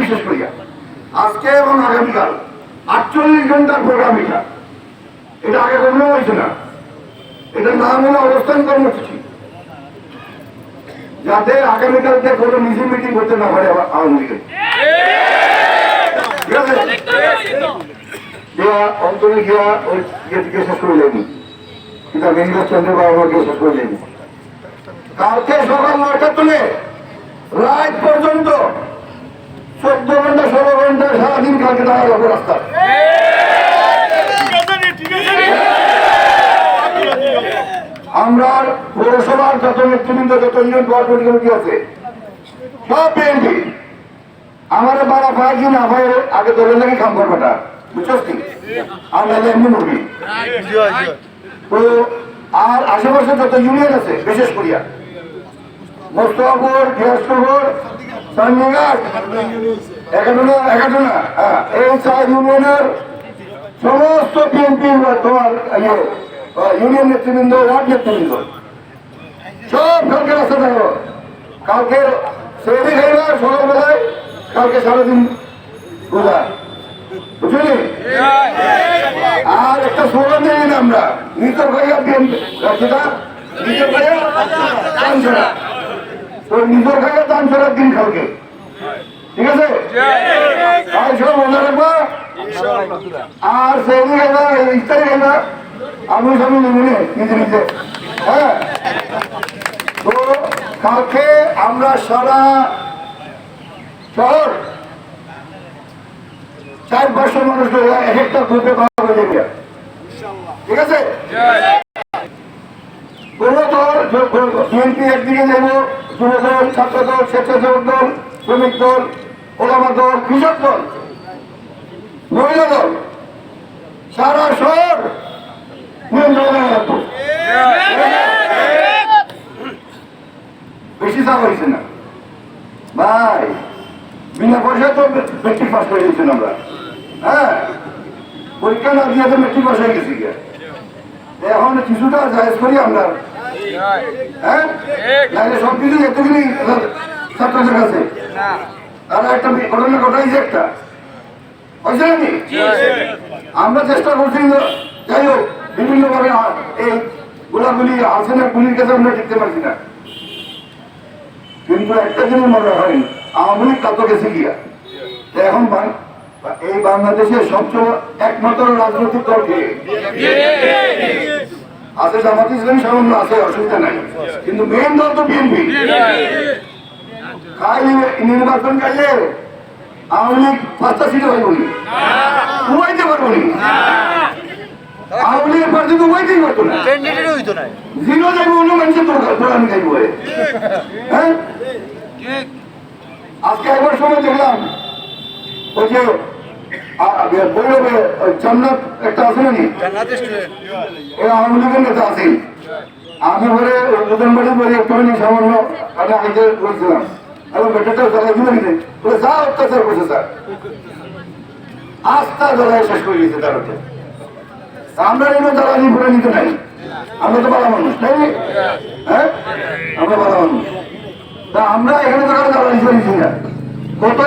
বিশেষ করিয়া আজকে এবং আগামীকাল, আটচল্লিশ ঘণ্টার প্রোগ্রাম এটা। এটা আগে কখনো হয়েছে না। এটার নাম হলো অবস্থান কর্মসূচি। যাতে আগামীকালকে কোনো মিছিল মিটিং করতে না পারে আওয়ামী ইয়ে কালকে সকাল নয়টা তুলে রাত পর্যন্ত চোদ্দ ঘণ্টা, ষোলো ঘণ্টা সারাদিন কালকে দাঁড়া যাব রাস্তা আমরা পৌরসভার যত নেতৃবৃন্দ, যত ইউনিয়ন কোঅর্ডিনেট কমিটি আছে, সব বিএনপি। আমার বারা ভাই কি না ভাই, আগে দলের লাগে কাম করবাটা বুঝছস কি? আর নাহলে এমনি মরবি। তো আর আশেপাশে যত ইউনিয়ন আছে, বিশেষ করিয়া, মোস্তফাপুর দিনাজপুর একাডোনা একাডোনা হ্যাঁ এই চার ইউনিয়নের সমস্ত বিএনপি তোমার ইয়ে, ইউনিয়ন নেতৃবৃন্দ ওয়ার্ড নেতৃবৃন্দ সব কালকে রাস্তা থাকব কালকে সেরি খাইবা সকালবেলায় কালকে সারাদিন রোজা। বুঝলি? আর একটা স্লোগান দিই আমরা নিতর ভাইয়া বিএনপি সেটা নিতর ভাইয়া নিজের ভাইয়া দান ছড়ার দিন কালকে ঠিক আছে আর সব মনে রাখবা আর সেদিন খাইবা ইফতারি আমি সবই নিজে নিজে হ্যাঁ তো কালকে আমরা সারা শহর চার পাঁচশো মানুষ এক একটা গ্রুপে কথা বলে ঠিক আছে কোনো দল বিএনপি একদিকে যাব যুব দল ছাত্র দল স্বেচ্ছাসেবক দল, শ্রমিক দল, ওলামা দল, কৃষক দল, মহিলা দল, সারা শহর বেশি চাপ হয়েছে না। ভাই, বিনা পয়সা তো মেট্রিক পাস করে দিয়েছেন আমরা। হ্যাঁ পরীক্ষা না দিয়ে তো মেট্রিক পাস হয়ে গেছি। এখন কিছুটা জায়জ করি আমরা। হ্যাঁ? সব কিছু এতগুলি ছাত্রদের কাছে। তারা একটা ঘটনা ঘটাইছে একটা। হয়েছে নাকি? আমরা চেষ্টা করছি যাই হোক বিভিন্ন ভাবে এই গোলাগুলি আছে না গুলির কাছে আমরা টিকতে পারছি না। কিন্তু একটা জিনিস মনে হয় আওয়ামী লীগ কত গেছে গিয়া। এখন এই বাংলাদেশের সবচেয়ে একমাত্র রাজনৈতিক দল কে? আছে জামাত ইসলামী সামান্য আছে অসুবিধা নাই। কিন্তু মেন দল তো বিএনপি খাই নির্বাচন কালে আওয়ামী লীগ পাঁচটা সিটে পাইব নি। উবাইতে পারব নি। আওয়ামী লীগের প্রার্থী তো উবাইতেই পারতো না। জিরো যাইব অন্য মানুষের হ্যাঁ? আজকে একবার সময় দেখলাম ওই যে বৈরবে জান্নাত একটা আছে না নি জান্নাতের স্টুডেন্ট এই আওয়ামী লীগের নেতা আছেন আমি বলে নতুন বলে একটুখানি সামান্য আমি আগে বলছিলাম। এবং বেটাটা জ্বালাই দিল বলে যা অত্যাচার করছে স্যার। আস্থা জ্বালাই শেষ করে দিয়েছে তার হচ্ছে আমরা এগুলো জ্বালানি ভরে নিতে নাই। আমরা তো ভালো মানুষ তাই হ্যাঁ? আমরা ভালো মানুষ। তা আমরা এখানে তো কারও জ্বালানি করে না। কত